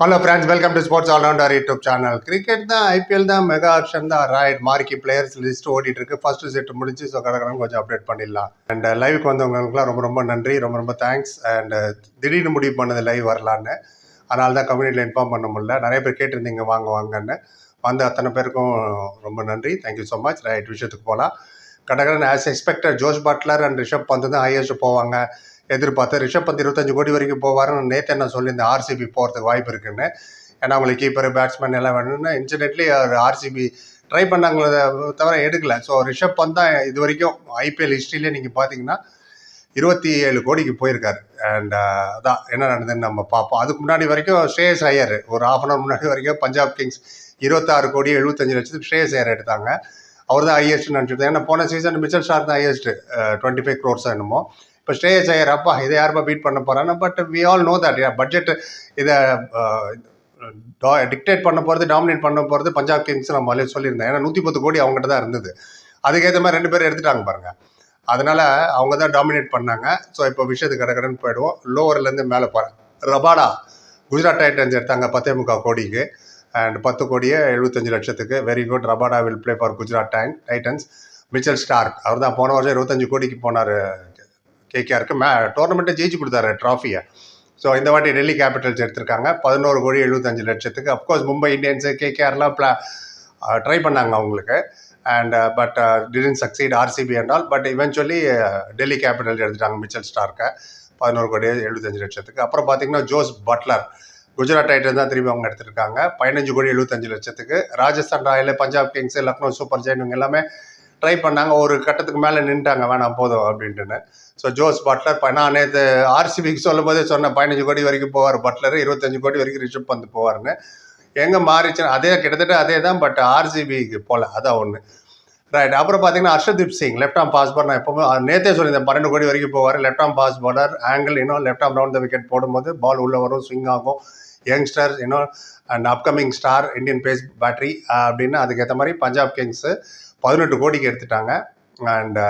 Hello friends welcome to sports allrounder YouTube channel cricket தான் IPL தான் mega auction தான் ராய்ட் marquee players list ஓடிட்டு இருக்கு ஃபர்ஸ்ட் செட் முடிச்சு ஸோ கடற்கடன் கொஞ்சம் அப்டேட் பண்ணிடலாம். அண்ட் லைவுக்கு uh, வந்தவங்களுக்குலாம் ரொம்ப ரொம்ப நன்றி ரொம்ப ரொம்ப தேங்க்ஸ் அண்ட் uh, திடீர்னு முடிவு பண்ணது லைவ் வரலான்னு. அதனால தான் கம்யூனிட்டியில் இன்ஃபார்ம் பண்ண முடியல. நிறைய பேர் கேட்டிருந்தீங்க வாங்க வாங்கன்னு. வந்த அத்தனை பேருக்கும் ரொம்ப நன்றி. தேங்க்யூ ஸோ மச் ரைட் விஷயத்துக்கு போகலாம். கடற்கடன் as expected Jos Buttler and Rishabh Pant தான் ஹையஸ்ட் போவாங்க. எதிர்பார்த்து ரிஷப் பந்த் இருபத்தஞ்சு கோடி வரைக்கும் போவாருன்னு நேற்று என்ன சொல்லியிருந்தேன். ஆர்சிபி போகிறதுக்கு வாய்ப்பு இருக்குன்னு. ஏன்னா அவங்களுக்கு கீப்பர் பேட்ஸ்மேன் எல்லாம் வேணும்னு இன்சிடென்ட்லி ஆர்சிபி ட்ரை பண்ணாங்களத தவிர எடுக்கலை. ஸோ ரிஷப் பந்த் தான் இது வரைக்கும் ஐபிஎல் ஹிஸ்ட்ரியிலே நீங்கள் பார்த்தீங்கன்னா இருபத்தி ஏழு கோடிக்கு போயிருக்காரு. அண்ட் அதான் என்ன நடந்ததுன்னு நம்ம பார்ப்போம். அதுக்கு முன்னாடி வரைக்கும் ஸ்ரேயஸ் ஐயர் ஒரு ஆஃப் அன் அவர் முன்னாடி வரைக்கும் பஞ்சாப் கிங்ஸ் இருபத்தாறு கோடி எழுபத்தஞ்சு லட்சத்துக்கு ஸ்ரேயஸ் ஐயர் எடுத்தாங்க. அவர் தான் ஹையஸ்ட் நினச்சிருந்தேன். ஏன்னா போன சீசன் மிச்சல் ஸ்டார் தான் ஹையஸ்ட் டுவெண்ட்டி ஃபைவ் க்ரோர்ஸ் என்னமோ. இப்போ ஸ்ரேயஸ் ஐயர் அப்பா இதை யாருப்பா பீட் பண்ண போகிறாங்க but we all know that budget இதை டிக்டேட் பண்ண போகிறது டாமினேட் பண்ண போகிறது பஞ்சாப் கிங்ஸ் நம்ம அதிலே சொல்லியிருந்தேன். ஏன்னா நூற்றி பத்து கோடி அவங்ககிட்ட தான் இருந்தது. அதுக்கேற்ற மாதிரி ரெண்டு பேரும் எடுத்துட்டாங்க பாருங்கள் அதனால் அவங்க தான் டாமினேட் பண்ணாங்க. ஸோ இப்போ விஷயத்துக்கு கடற்கடன் போயிடுவோம். லோவர்லேருந்து மேலே போகிறேன் ரபாடா குஜராத் டைட்டன்ஸ் எடுத்தாங்க பத்தே முக்கால் கோடிக்கு. அண்ட் பத்து கோடியே எழுபத்தஞ்சு லட்சத்துக்கு. Very good Rabada will play for Gujarat time Titans Mitchell Starc அவர் தான் போன வருஷம் இருபத்தஞ்சு கோடிக்கு போனார். கேகேஆருக்கு மே டோர்னமெண்ட்டை ஜெயிச்சு கொடுத்தாரு ட்ராஃபியை ஸோ இந்த வாட்டி டெல்லி கேபிட்டல்ஸ் எடுத்திருக்காங்க. பதினோரு கோடி எழுபத்தஞ்சு லட்சத்துக்கு. அஃப்கோர்ஸ் மும்பை இந்தியன்ஸு கேகேஆர்லாம் ப்ளா ட்ரை பண்ணாங்க அவங்களுக்கு. And but didn't succeed RCB என்றால் பட் இவென்ச்சுவலி டெல்லி கேபிட்டல் எடுத்துட்டாங்க மிச்சல் ஸ்டார்க்கை பதினோரு கோடி எழுபத்தஞ்சு லட்சத்துக்கு. அப்புறம் பார்த்தீங்கன்னா ஜோஸ் பட்லர். குஜராத் டைட்டன் தான் திரும்பி அவங்க எடுத்திருக்காங்க. பதினஞ்சு கோடி எழுபத்தஞ்சு லட்சத்துக்கு. Rajasthan Royal Punjab Kings Lucknow Super Giants இவங்க எல்லாமே ட்ரை பண்ணாங்க. ஒரு கட்டத்துக்கு மேலே நின்ட்டாங்க. வேணாம் போதும் அப்படின்ட்டுன்னு. ஸோ ஜோஸ் பட்லர் நான் நேற்று ஆர்சிபிக்கு சொல்லும் போதே சொன்னேன் பதினஞ்சு கோடி வரைக்கும் போவார் பட்லர் இருபத்தஞ்சு கோடி வரைக்கும் ரிஷப் வந்து போவார்னு எங்கே மாறிச்சுன்னு அதே கிட்டத்தட்ட அதே தான் பட் ஆர்சிபிக்கு போகல அதான் ஒன்று ரைட் அப்புறம் பார்த்தீங்கன்னா Harshdeep Singh left arm pace நான் எப்பவுமே நேற்றே சொல்லியிருந்தேன் பன்னெண்டு கோடி வரைக்கும் போவார் left arm pace bowler angle இன்னும் left arm round the wicket போடும்போது பால் உள்ளே வரும் ஸ்விங் ஆகும். யங்ஸ்டர் இன்னும் and upcoming star Indian pace battery அப்படின்னு அதுக்கேற்ற மாதிரி பஞ்சாப் கிங்ஸு பதினெட்டு கோடிக்கு எடுத்துட்டாங்க. அண்ட்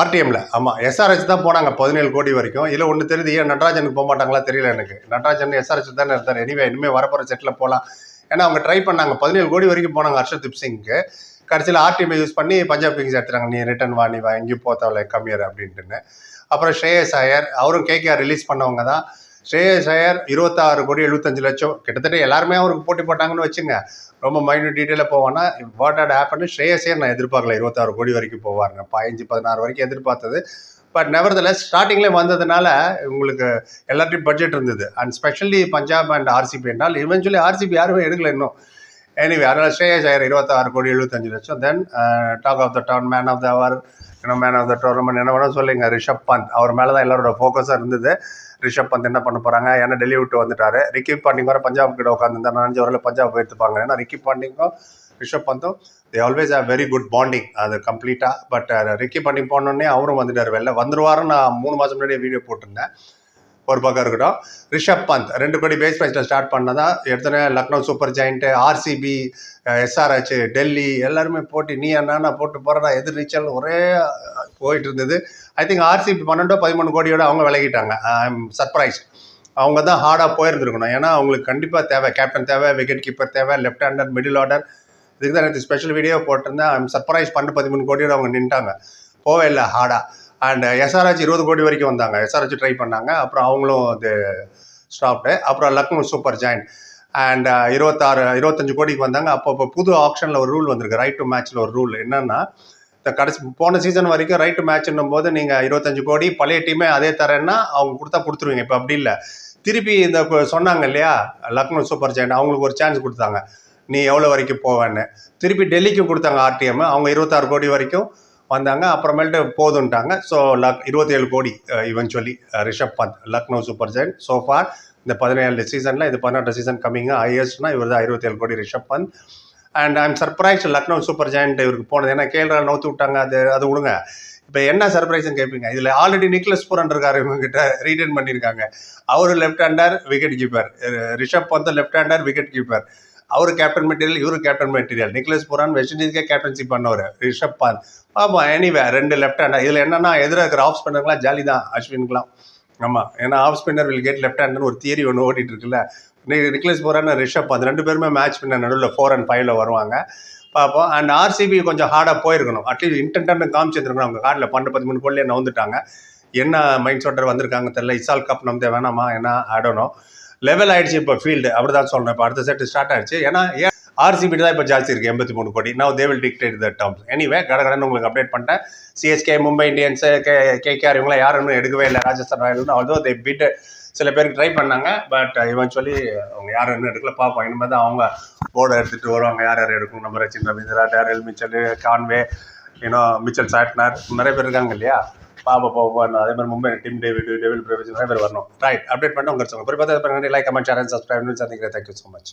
ஆர்டிஎம்ல ஆமாம் எஸ்ஆர்ஹெச் தான் போனாங்க பதினேழு கோடி வரைக்கும். இதில் ஒன்று தெரியுது ஏன் நடராஜனுக்கு போக மாட்டாங்களா தெரியல எனக்கு. நடராஜன் எஸ்ஆர்ஹெச் தானே இருந்தார். எனிவே இனிமேல் வரப்போகிற செட்டில் போகலாம் ஏன்னா அவங்க ட்ரை பண்ணாங்க. பதினேழு கோடி வரைக்கும் போனாங்க ஹர்ஷதீப் சிங்க்கு. கடைசியில் ஆர்டிஎம் யூஸ் பண்ணி பஞ்சாப் கிங்ஸ் எடுத்துறாங்க நீ ரிட்டர்ன் வா நீ வா எங்கேயும் போத்தவல கம்மியர் அப்படின்ட்டுன்னு அப்புறம் ஸ்ரேயஸ் ஐயர் அவரும் கேகேஆர் ரிலீஸ் பண்ணவங்க தான். ஸ்ரேயஸ் ஐயர் இருபத்தாறு கோடி எழுபத்தஞ்சு லட்சம். கிட்டத்தட்ட எல்லாருமே அவருக்கு போட்டி போட்டாங்கன்னு வச்சுங்க. ரொம்ப மைனூட் டீட்டெயிலாக போவான்னா what had happen Shreyas Iyer நான் எதிர்பார்க்கல. இருபத்தாறு கோடி வரைக்கும் போவாருங்க. பதினஞ்சு பதினாறு வரைக்கும் எதிர்பார்த்தது. பட் நெவர்தில் ஸ்டார்டிங்கில் வந்ததுனால உங்களுக்கு எல்லாத்தையும் பட்ஜெட் இருந்தது. And specially Punjab and RCB என்றால் இவென்ச்சுவலி ஆர்சிபி யாருமே எடுக்கல இன்னும். எனிவே அதனால் ஸ்ரேயஸ் ஐயர் இருபத்தாறு கோடி எழுபத்தஞ்சு லட்சம். Then talk of the town man of the hour இன்னும் மேன் ஆஃப் த டோர்னமெண்ட் என்ன வேணால் சொல்லுங்க ரிஷப் பந்த். அவர் மேலே தான் எல்லாரோட ஃபோக்கஸாக இருந்தது. ரிஷப் பந்த் என்ன பண்ண போகிறாங்க ஏன்னா டெல்லி விட்டு வந்துட்டாரு. ரிக்கி பாண்டிங் வர பஞ்சாப் கிட்ட உட்காந்துருந்தா நான் அஞ்சு வரல பஞ்சாப் எடுத்துப்பாங்க ஏன்னா ரிக்கி பாண்டிங்கும் Rishabh பந்தும் they always have very good Ponting அது கம்ப்ளீட்டாக பட் ரிக்கி பாண்டிங் போனோடனே அவரும் வந்துட்டார். வெளில வந்துருவாருன்னு நான் மூணு மாதம் முன்னாடியே வீடியோ போட்டிருந்தேன். ஒரு பக்கம் இருக்கட்டும். ரிஷப் பந்த் ரெண்டு கோடி பேஸ் ப்ரைஸில் ஸ்டார்ட் பண்ணதா எடுத்தனே Lucknow Super Giant RCB SRH Delhi எல்லாருமே போட்டி நீ என்ன போட்டு போகிறதா எதிர் நீச்சல் ஒரே போயிட்டு இருந்தது. ஐ திங்க் ஆர்சிபி பன்னெண்டோ பதிமூணு கோடியோட அவங்க விலகிட்டாங்க. ஐ எம் சர்ப்ரைஸ் அவங்க தான் ஹார்டாக போயிருந்துருக்கணும். ஏன்னா அவங்களுக்கு கண்டிப்பாக தேவை. கேப்டன் தேவை விக்கெட் கீப்பர் தேவை லெஃப்ட் ஹேண்டர் மிடில் ஆர்டர் இதுக்கு தான் எனக்கு ஸ்பெஷல் வீடியோ போட்டிருந்தேன். ஐம் சர்ப்ரைஸ் பன்னெண்டு பதிமூணு கோடியோட அவங்க நின்ட்டாங்க. போவே இல்லை ஹார்டாக அண்ட் எஸ்ஆர்ஹெச் இருபது கோடி வரைக்கும் வந்தாங்க. எஸ்ஆர்ஹெச் ட்ரை பண்ணாங்க. அப்புறம் அவங்களும் அது ஸ்டாப்டு அப்புறம் லக்னோ சூப்பர் ஜாயின் அண்ட் இருபத்தாறு இருபத்தஞ்சு கோடிக்கு வந்தாங்க. அப்போ இப்போ புது ஆப்ஷனில் ஒரு ரூல் வந்திருக்கு. ரைட் டு மேட்ச்சில் ஒரு ரூல் என்னென்னா இந்த கடைசி போன சீசன் வரைக்கும் ரைட் டு மேட்ச்னும் போது நீங்கள் இருபத்தஞ்சு கோடி பழைய டீமே அதே தரேன்னா அவங்க கொடுத்தா கொடுத்துருவீங்க. இப்போ அப்படி இல்லை. திருப்பி இந்த சொன்னாங்க இல்லையா? லக்னோ சூப்பர் ஜாயின் அவங்களுக்கு ஒரு சான்ஸ் கொடுத்தாங்க. நீ எவ்வளோ வரைக்கும் போவேன்னு. திருப்பி டெல்லிக்கும் கொடுத்தாங்க ஆர்டிஎம் அவங்க இருபத்தாறு கோடி வரைக்கும் வந்தாங்க. அப்புறமேல்ட்டு போதுன்ட்டாங்க. ஸோ லக் இருபத்தேழு கோடி eventually Rishabh Pant Lucknow Super Giants so far இந்த பதினேழு சீசனில் இது பதினெட்டு சீசன் கம்மிங்காக ஹையஸ்ட்னா இவர் தான் இருபத்தேழு கோடி Rishabh Pant. And I'm surprise Lucknow Super Giant இவருக்கு போனது. ஏன்னா கேள்வி நோத்து விட்டாங்க. அது அது விடுங்க. இப்போ என்ன சர்ப்ரைஸ்னு கேட்பீங்க இதில் ஆல்ரெடி நிக்லஸ் பூரன் இருக்காரு இவங்ககிட்ட ரீடைன் பண்ணியிருக்காங்க அவர் left hander wicket keeper Rishabh Pant left hander wicket keeper அவர் கேப்டன் மெட்டீரியல் இவரு captain material Nicholas Pooran West இண்டீஸ்க்கே captaincy பண்ணவர் ரிஷப் பந்த். ஆமாம் எனிவே ரெண்டு லெஃப்ட் ஹேண்டர் இதில் என்னன்னா எதிராக இருக்கிற ஆஃப் ஸ்பின்னர்லாம் ஜாலி தான் அஸ்வின்கெலாம். ஆமாம் ஏன்னா off spinner will get left ஹேண்ட்னு ஒரு தியரி ஒன்று ஓட்டிகிட்டு இருக்குல்ல. நிக்லஸ் புரான் ரிஷப் அந்த ரெண்டு பேருமே மேட்ச் பண்ண நடுவில் ஃபோர் அண்ட் ஃபைவ்ல வருவாங்க. பார்ப்போம் அண்ட் ஆர்சிபி கொஞ்சம் ஹார்டாக போயிருக்கணும். அட்லீஸ்ட் இன்டென்ட்னு காமிச்சிருக்கணும். அவங்க கார்டில் பன்னெண்டு பதிமூணு கோல்லே நவுந்துட்டாங்க. என்ன மைண்ட் செட்டர் வந்திருக்காங்க தெரியல. இசால் கப் நம்பதே வேணாமா? ஏன்னா ஆடணும் லெவல் ஆயிடுச்சு இப்போ ஃபீல்டு அப்படி தான் சொல்கிறேன் இப்போ அடுத்த செட் ஸ்டார்ட் ஆயிடுச்சு. ஏன்னா ஆர்சிபி தான் இப்போ ஜாஸ்தி இருக்குது எண்பத்தி மூணு கோடி. நான் தேவில் டிக்டேட் த டேர்ம்ஸ் எனிவே கடகடன்னு உங்களுக்கு அப்டேட் பண்ணிட்டேன். CSK Mumbai Indians K KKR இவங்களாம் யாரும் இன்னும் எடுக்கவே இல்லை. ராஜஸ்தான் ராயல்னு although தே பீட்டு சில பேருக்கு ட்ரை பண்ணாங்க. பட் uh, இவன் சொல்லி அவங்க யாரும் இன்னும் எடுக்கல. பார்ப்போம் இனிமேல் தான் அவங்க போர்டை எடுத்துகிட்டு வருவாங்க. யார் யார் எடுக்கணும்? நம்ம Rachin Ravindra Daryl Mitchell Conway you know Mitchell Santner. நிறைய பேர் இருக்காங்க இல்லையா? பாப்பா போவோம் அதே மாதிரி Mumbai team David Dewald Brevis நிறைய பேர் வரணும் ரைட் அப்டேட் பண்ணி உங்களுக்கு சொல்லுங்கள் குறிப்பாக like comment share and subscribe சந்திக்கிறேன் தேங்க்யூ ஸோ மச்